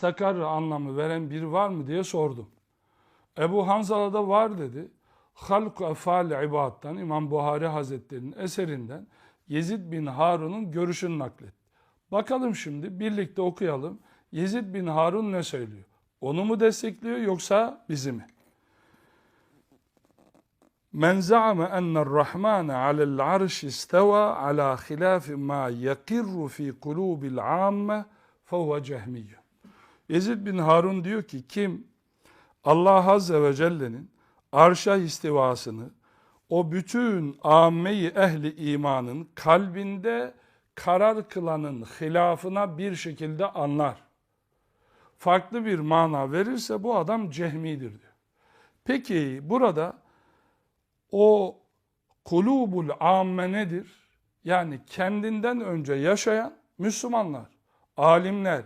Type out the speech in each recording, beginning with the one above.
istakar anlamı veren biri var mı diye sordum. Ebu Hanzala'da var dedi. Halku Efal İbad'dan İmam Buhari Hazretleri'nin eserinden Yezid bin Harun'un görüşünü naklet. Bakalım şimdi birlikte okuyalım. Yezid bin Harun ne söylüyor? Onu mu destekliyor yoksa bizi mi? Men za'ame enne'r rahmane alel arş isteva ala hilafi ma yakirru fi kulubil amme fehuve cehmiyyü. Yezid bin Harun diyor ki kim Allah Azze ve Celle'nin arşa istivasını o bütün ammeyi ehli imanın kalbinde karar kılanın hilafına bir şekilde anlar. Farklı bir mana verirse bu adam cehmidir diyor. Peki burada o kulubul amme nedir? Yani kendinden önce yaşayan Müslümanlar, alimler.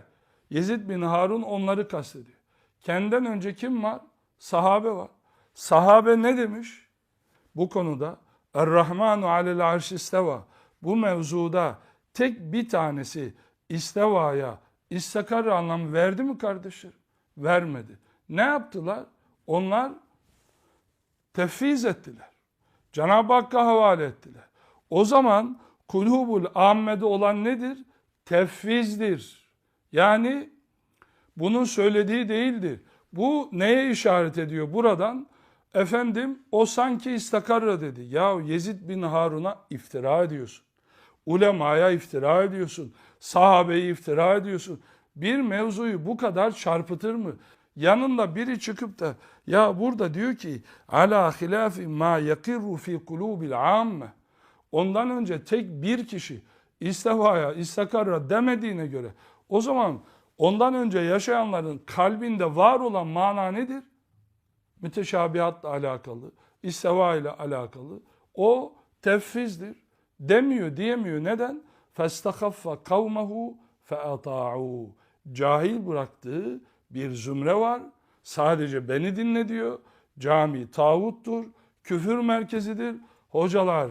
Yezid bin Harun onları kastediyor. Kendinden önce kim var? Sahabe var. Sahabe ne demiş? Bu konuda Er-Rahmanu alel arş isteva. Bu mevzuda tek bir tanesi istevaya, istakar anlam verdi mi kardeşler? Vermedi. Ne yaptılar? Onlar tefviz ettiler. Cenab-ı Hakk'a havale ettiler. O zaman kulubul ammede olan nedir? Tefvizdir. Yani bunun söylediği değildir. Bu neye işaret ediyor buradan? Efendim o sanki istakarra dedi. Ya Yezid bin Harun'a iftira ediyorsun. Ulemaya iftira ediyorsun. Sahabeyi iftira ediyorsun. Bir mevzuyu bu kadar çarpıtır mı? Yanında biri çıkıp da ya burada diyor ki ala hilafi ma yakirru fi kulubil amme. Ondan önce tek bir kişi istevaya, istakarra demediğine göre o zaman ondan önce yaşayanların kalbinde var olan mana nedir? Müteşabihatla alakalı, isteva ile alakalı. O tefvizdir. Demiyor, diyemiyor. Neden? فَاسْتَخَفَّ قَوْمَهُ فَاَطَاعُوا Cahil bıraktığı bir zümre var. Sadece beni dinle diyor. Cami tağuttur, küfür merkezidir. Hocalar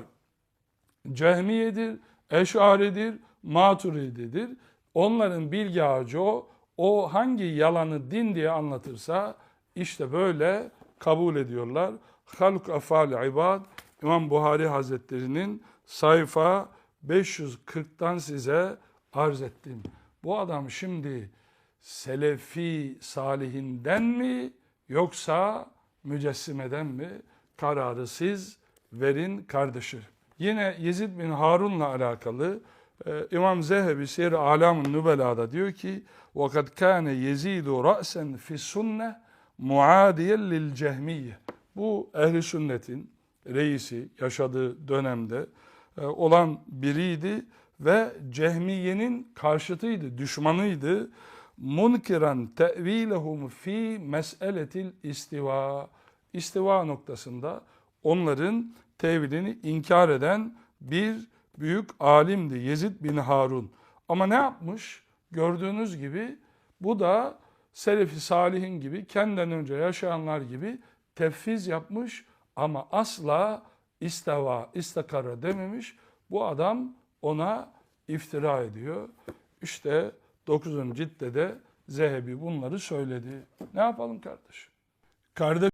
cehmiyedir, eşaridir, maturididir. Onların bilgi ağacı o. O hangi yalanı din diye anlatırsa işte böyle kabul ediyorlar. Halk Afal İbad İmam Buhari Hazretleri'nin sayfa 540'tan size arz ettim. Bu adam şimdi Selefi salihinden mi yoksa mücessimeden mi? Kararı siz verin kardeşim. Yine Yezid bin Harun'la alakalı e, İmam Zehebi Seyir Alam-ı Nübela'da diyor ki وَقَدْ كَانَ يَزِيدُ رَأْسًا فِي السُنَّةِ مُعَادِيًا لِلْجَهْمِيَّ Bu ehli sünnetin reisi yaşadığı dönemde e, olan biriydi ve Cehmiye'nin karşıtıydı, düşmanıydı. Munkiran tevilehum fi meseletil istiva. İstiva noktasında onların tevilini inkar eden bir büyük alimdi Yezid bin Harun. Ama ne yapmış? Gördüğünüz gibi bu da Selefi Salihin gibi kendinden önce yaşayanlar gibi tefviz yapmış ama asla isteva, istakara dememiş. Bu adam ona iftira ediyor. İşte 9. ciltte de Zehebi bunları söyledi. Ne yapalım kardeşim? Kardeş